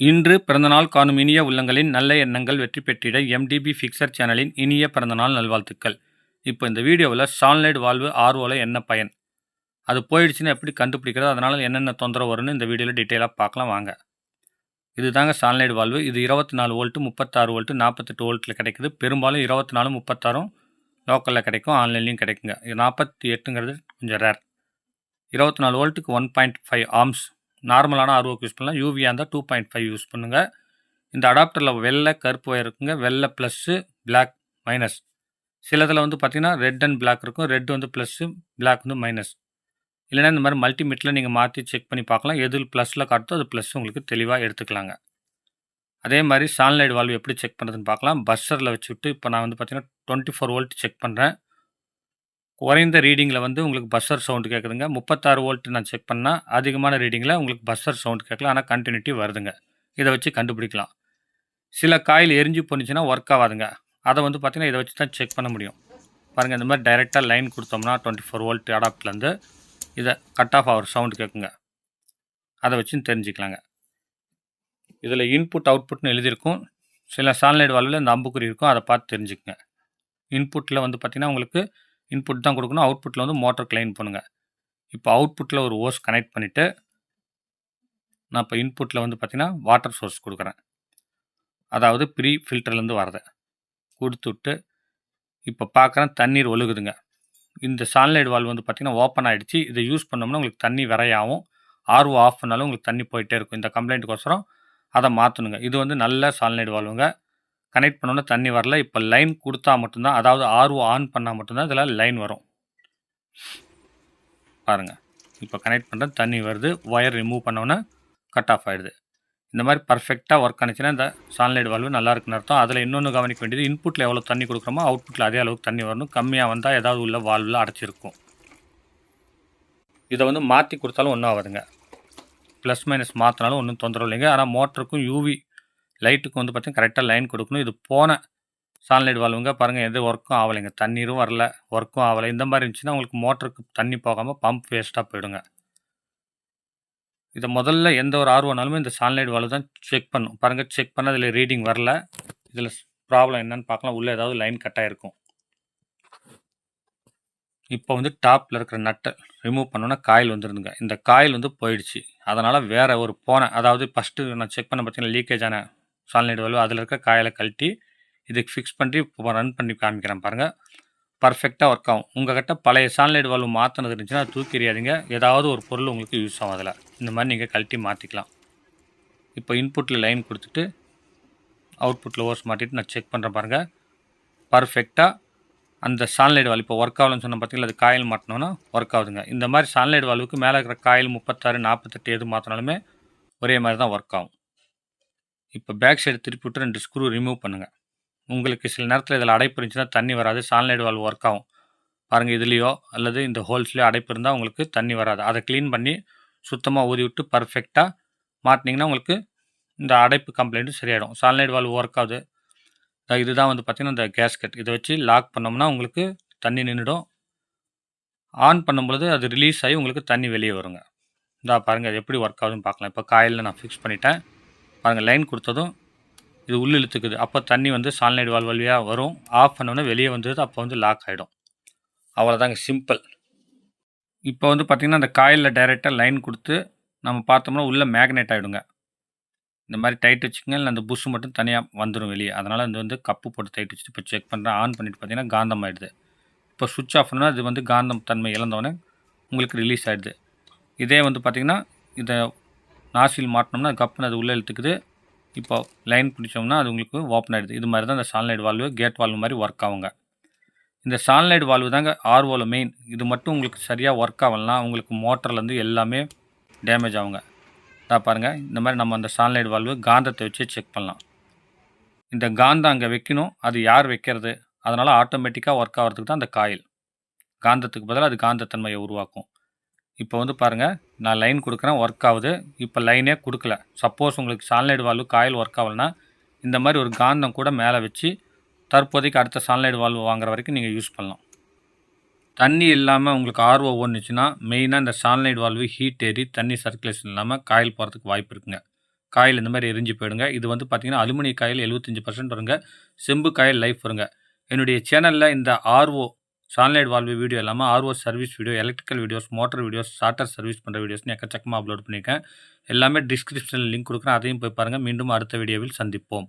இன்று பிறந்தநாள் காணும் இனிய உள்ளங்களின் நல்ல எண்ணங்கள் வெற்றி பெற்றிட எம்டிபி ஃபிக்சர் சேனலின் இனிய பிறந்தநாள் நல்வாழ்த்துக்கள். இப்போ இந்த வீடியோவில் சான்லைட் வால்வு ஆர்வோல என்ன பயன்? அது போயிடுச்சுன்னா எப்படி கண்டுபிடிக்கிறது? அதனால் என்னென்ன தொந்தரவு வரும்னு இந்த வீடியோவில் டீட்டெயிலாக பார்க்கலாம் வாங்க. இது தாங்க சால்னைடு வால்வு இது இருபத்தி நாலு வோல்ட்டு முப்பத்தாறு வோல்ட்டு நாற்பத்தெட்டு வோல்ட்டில் கிடைக்குது. பெரும்பாலும் இருபத்தி நாலு முப்பத்தாறும் லோக்கலில் கிடைக்கும் ஆன்லைன்லேயும் கிடைக்குங்க. நாற்பத்தி எட்டுங்கிறது கொஞ்சம் ரேர் இருபத்தி நாலு வோல்ட்டுக்கு ஒன் பாயிண்ட் ஃபைவ் ஆம்ஸ் நார்மலான ஆர்ஓக்கு யூஸ் பண்ணலாம். யூவியாக இருந்தால் டூ பாயிண்ட் ஃபைவ் யூஸ் பண்ணுங்கள் இந்த அடாப்டரில் வெள்ளை கருப்பு ஒயர் இருக்குங்க. வெள்ளை ப்ளஸ்ஸு பிளாக் மைனஸ் சிலதில் வந்து பார்த்திங்கன்னா ரெட் அண்ட் பிளாக் இருக்கும். ரெட் வந்து ப்ளஸ்ஸு பிளாக் வந்து மைனஸ் இல்லைனா இந்த மாதிரி மல்டிமீட்டரில் நீங்கள் மாற்றி செக் பண்ணி பார்க்கலாம். எது ப்ளஸில் காட்டுதோ அது ப்ளஸ் உங்களுக்கு தெளிவாக எடுத்துக்கலாங்க. அதே மாதிரி சான்லைட் வால்வ் எப்படி செக் பண்ணுறதுன்னு பார்க்கலாம். பஸ்ஸரில் வச்சுட்டு இப்போ நான் வந்து பார்த்தீங்கன்னா டுவெண்ட்டி ஃபோர் வோல்ட் செக் பண்ணுறேன் குறைந்த ரீடிங்கில் வந்து உங்களுக்கு பஸ்ஸர் சவுண்டு கேட்குதுங்க. முப்பத்தாறு வோல்ட் நான் செக் பண்ணால் அதிகமான ரீடிங்கில் உங்களுக்கு பஸ்ஸர் சவுண்டு கேட்கலாம். ஆனால் கண்டினியூட்டி வருதுங்க. இதை வச்சு கண்டுபிடிக்கலாம். சில காயில் எரிஞ்சு போணுச்சுன்னா ஒர்க் ஆகாதுங்க. அதை வந்து பார்த்திங்கன்னா இதை வச்சு தான் செக் பண்ண முடியும். பாருங்கள் இந்த மாதிரி டைரெக்டாக லைன் கொடுத்தோம்னா டுவெண்ட்டி ஃபோர் வோல்ட் அடாப்ட்லேருந்து இதை கட் ஆஃப் ஆகிற சவுண்டு கேட்குங்க. அதை வச்சு தெரிஞ்சுக்கலாங்க. இதில் இன்புட் அவுட்புட்னு எழுதியிருக்கும். சில சான்லைட் வால்வில் இந்த அம்புக்குறி இருக்கும். அதை பார்த்து தெரிஞ்சுக்கங்க. இன்புட்டில் வந்து பார்த்திங்கன்னா உங்களுக்கு இன்புட் தான் கொடுக்கணும். அவுட்புட்டில் வந்து மோட்டர் கிளைன் பண்ணுங்கள் இப்போ அவுட்புட்டில் ஒரு ஓஸ் கனெக்ட் பண்ணிவிட்டு நான் இப்போ இன்புட்டில் வந்து பார்த்திங்கன்னா வாட்டர் சோர்ஸ் கொடுக்குறேன். அதாவது ப்ரீ ஃபில்டர்லேருந்து வரதை கொடுத்து விட்டு இப்போ பார்க்குறேன் தண்ணீர் ஒழுகுதுங்க. இந்த சான்லைட் வால்வ் வந்து பார்த்திங்கன்னா ஓப்பன் ஆகிடுச்சு இதை யூஸ் பண்ணோம்னா உங்களுக்கு தண்ணி விரையாகும். ஆர்வம் ஆஃப் பண்ணாலும் உங்களுக்கு தண்ணி போயிட்டே இருக்கும். இந்த கம்ப்ளைண்ட்டுக்கோசரம் அதை மாற்றணுங்க இது வந்து நல்ல சால்னைடு வால்வுங்க கனெக்ட் பண்ணோன்னா தண்ணி வரல. இப்போ லைன் கொடுத்தா மட்டும்தான் அதாவது ஆர்ஓ ஆன் பண்ணால் மட்டும்தான் இதில் லைன் வரும். பாருங்கள் இப்போ கனெக்ட் பண்ணுறது தண்ணி வருது. ஒயர் ரிமூவ் பண்ணோன்னே கட் ஆஃப் ஆகிடுது இந்த மாதிரி பர்ஃபெக்டாக ஒர்க் ஆனிச்சுன்னா இந்த சான்லைட் வால்வு நல்லா இருக்குன்னு அர்த்தம். அதில் இன்னொன்று கவனிக்க வேண்டியது இன்புட்டில் எவ்வளோ தண்ணி கொடுக்குறோமோ அவுட்புட்டில் அதே அளவுக்கு தண்ணி வரணும். கம்மியாக வந்தால் ஏதாவது உள்ள வால்வில் அடைச்சிருக்கும். இதை வந்து மாற்றி கொடுத்தாலும் ஒன்றும் ஆகாதுங்க. ப்ளஸ் மைனஸ் மாற்றினாலும் ஒன்றும் தொந்தரவு இல்லைங்க. ஆனால் மோட்டருக்கும் யூவி லைட்டுக்கு வந்து பார்த்திங்கன்னா கரெக்டாக லைன் கொடுக்கணும். இது போன சான்லைட் வால்வுங்க பாருங்கள் எது ஒர்க்கும் ஆகலைங்க தண்ணீரும் வரல ஒர்க்கும் ஆகலை இந்த மாதிரி இருந்துச்சுன்னா உங்களுக்கு மோட்டருக்கு தண்ணி போகாமல் பம்ப் வேஸ்ட்டாக போயிடுங்க. இதை முதல்ல எந்த ஒரு ஆர்வம்னாலுமே இந்த சான்லைட் வால்வு தான் செக் பண்ணும். பாருங்கள் செக் பண்ணால் அதில் ரீடிங் வரல. இதில் ப்ராப்ளம் என்னன்னு பார்க்கலாம். உள்ளே ஏதாவது லைன் கட் இருக்கும் இப்போ வந்து டாப்பில் இருக்கிற நட்டை ரிமூவ் பண்ணோன்னா காயில் வந்துருந்துங்க இந்த காயில் வந்து போயிடுச்சு. அதனால் வேறு ஒரு போன அதாவது ஃபஸ்ட்டு நான் செக் பண்ண பார்த்தீங்கன்னா லீக்கேஜான சால்னைட் வால்வு அதில் இருக்க காயில் கழட்டி இதுக்கு ஃபிக்ஸ் பண்ணி இப்போ ரன் பண்ணி காமிக்கிறேன் பாருங்கள் பர்ஃபெக்டாக ஒர்க் ஆகும். உங்கள் கிட்ட பழைய சால்னைட் வால்வு மாற்றினது இருந்துச்சுன்னா தூக்கி எறியாதீங்க. ஏதாவது ஒரு பொருள் உங்களுக்கு யூஸ் ஆகும் அதில். இந்த மாதிரி நீங்கள் கழட்டி மாற்றிக்கலாம் இப்போ இன்புட்டில் லைன் கொடுத்துட்டு அவுட்புட்டில் ஓர்ஸ் மாட்டிட்டு நான் செக் பண்ணுறேன் பாருங்கள் பர்ஃபெக்டாக அந்த சான்லைட் வால் இப்போ ஒர்க் ஆகலன்னு சொன்னால் பார்த்தீங்களா அது காயில் மாட்டினோன்னா ஒர்க் ஆகுதுங்க. இந்த மாதிரி சான்லைட் வால்வுக்கு மேலே இருக்கிற காயில் முப்பத்தாறு நாற்பத்தெட்டு எது மாற்றினாலுமே ஒரே மாதிரி தான் ஒர்க் ஆகும். இப்போ பேக் சைடு திருப்பி விட்டு ரெண்டு ஸ்க்ரூ ரிமூவ் பண்ணுங்கள் உங்களுக்கு சில நேரத்தில் இதில் அடைப்பு இருந்துச்சுன்னா தண்ணி வராது சான்லைடு வால்வ் ஒர்க் ஆகும். பாருங்கள் இதுலேயோ அல்லது இந்த ஹோல்ஸ்லேயோ அடைப்பு இருந்தால் உங்களுக்கு தண்ணி வராது. அதை க்ளீன் பண்ணி சுத்தமாக ஊதி விட்டு பர்ஃபெக்டாக மாட்டினீங்கன்னா உங்களுக்கு இந்த அடைப்பு கம்ப்ளைண்ட்டும் சரியாயிடும். சான்லைடு வால்வ் ஒர்க் ஆகுது. இதுதான் வந்து பார்த்திங்கன்னா இந்த கேஸ்கட் இதை வச்சு லாக் பண்ணோம்னா உங்களுக்கு தண்ணி நின்றுடும் ஆன் பண்ணும்பொழுது அது ரிலீஸ் ஆகி உங்களுக்கு தண்ணி வெளியே வருங்க. இந்தா பாருங்கள் அது எப்படி ஒர்க் ஆகுதுன்னு பார்க்கலாம். இப்போ காயில் நான் ஃபிக்ஸ் பண்ணிட்டேன். பாருங்கள் லைன் கொடுத்ததும் இது உள்ள இழுத்துக்குது. அப்போ தண்ணி வந்து சால்னைட் வால் வழியாக வரும். ஆஃப் பண்ணோன்னே வெளியே வந்தது அப்போ வந்து லாக் ஆகிடும் அவ்வளோதாங்க சிம்பிள் இப்போ வந்து பார்த்திங்கன்னா அந்த காயிலில் டைரெக்டாக லைன் கொடுத்து நம்ம பார்த்தோம்னா உள்ளே மேக்னெட் ஆகிடுங்க இந்த மாதிரி டைட் வச்சுக்கோங்க. இல்லை அந்த புஷ் மட்டும் தனியாக வந்துடும் வெளியே. அதனால் இது வந்து கப்பு போட்டு டைட் வச்சுட்டு இப்போ செக் பண்ணுறேன் ஆன் பண்ணிட்டு பார்த்தீங்கன்னா காந்தம் ஆகிடுது இப்போ சுவிட்ச் ஆஃப் பண்ணால் அது வந்து காந்தம் தன்மை இழந்தவொடனே உங்களுக்கு ரிலீஸ் ஆகிடுது இதே வந்து பார்த்திங்கன்னா இதை நாசில் மாட்டினோம்னா கப்புன்னு அது உள்ளே இழுத்துக்குது. இப்போ லைன் பிடிச்சோம்னா அது உங்களுக்கு ஓப்பன் ஆகிடுது இது மாதிரி தான் இந்த சான்லைட் வால்வு கேட் வால்வு மாதிரி ஒர்க் ஆகுங்க. இந்த சான்லைட் வால்வு தாங்க ஆர்வோவில் மெயின் இது மட்டும் உங்களுக்கு சரியாக ஒர்க் ஆகலாம் உங்களுக்கு மோட்டர்லேருந்து எல்லாமே டேமேஜ் ஆகுங்க. தான் பாருங்கள் இந்த மாதிரி நம்ம அந்த சான்லைட் வால்வு காந்தத்தை வச்சு செக் பண்ணலாம். இந்த காந்தம் அங்கே வைக்கணும். அது யார் வைக்கிறது? அதனால் ஆட்டோமேட்டிக்காக ஒர்க் ஆகிறதுக்கு தான் அந்த காயில் காந்தத்துக்கு பதிலாக அது காந்தத்தன்மையை உருவாக்கும். இப்போ வந்து பாருங்கள் நான் லைன் கொடுக்குறேன் ஒர்க் ஆகுது இப்போ லைனே கொடுக்கல சப்போஸ் உங்களுக்கு சால்னைடு வால்வு காயில் ஒர்க் ஆகலைன்னா இந்த மாதிரி ஒரு காந்தம் கூட மேலே வச்சு தற்போதைக்கு அடுத்த சான்லைட் வால்வு வாங்குற வரைக்கும் நீங்கள் யூஸ் பண்ணலாம் தண்ணி இல்லாமல் உங்களுக்கு ஆர்வம் ஓடுனுச்சுன்னா மெயினாக இந்த சான்லைட் வால்வு ஹீட் ஏறி தண்ணி சர்க்குலேஷன் இல்லாமல் காயில் போகிறதுக்கு வாய்ப்பு இருக்குங்க காயில் இந்த மாதிரி எரிஞ்சு போயிடுங்க. இது வந்து பார்த்தீங்கன்னா, அலுமினிய காயில் 75% வருங்க. செம்பு காயில் லைஃப் வருங்க. என்னுடைய சேனலில் இந்த ஆர்ஓ சான்லைட் வால்வு வீடியோ இல்லாமல் RO service video, electrical videos, motor videos, starter service பண்ணுற வீடியோஸ்னு எக்கச்சக்கமாக அப்லோட் பண்ணியிருக்கேன். எல்லாமே டிஸ்கிரிப்ஷனில் லிங்க் கொடுக்குறேன் அதையும் போய் பாருங்கள் மீண்டும் அடுத்த வீடியோவில் சந்திப்போம்.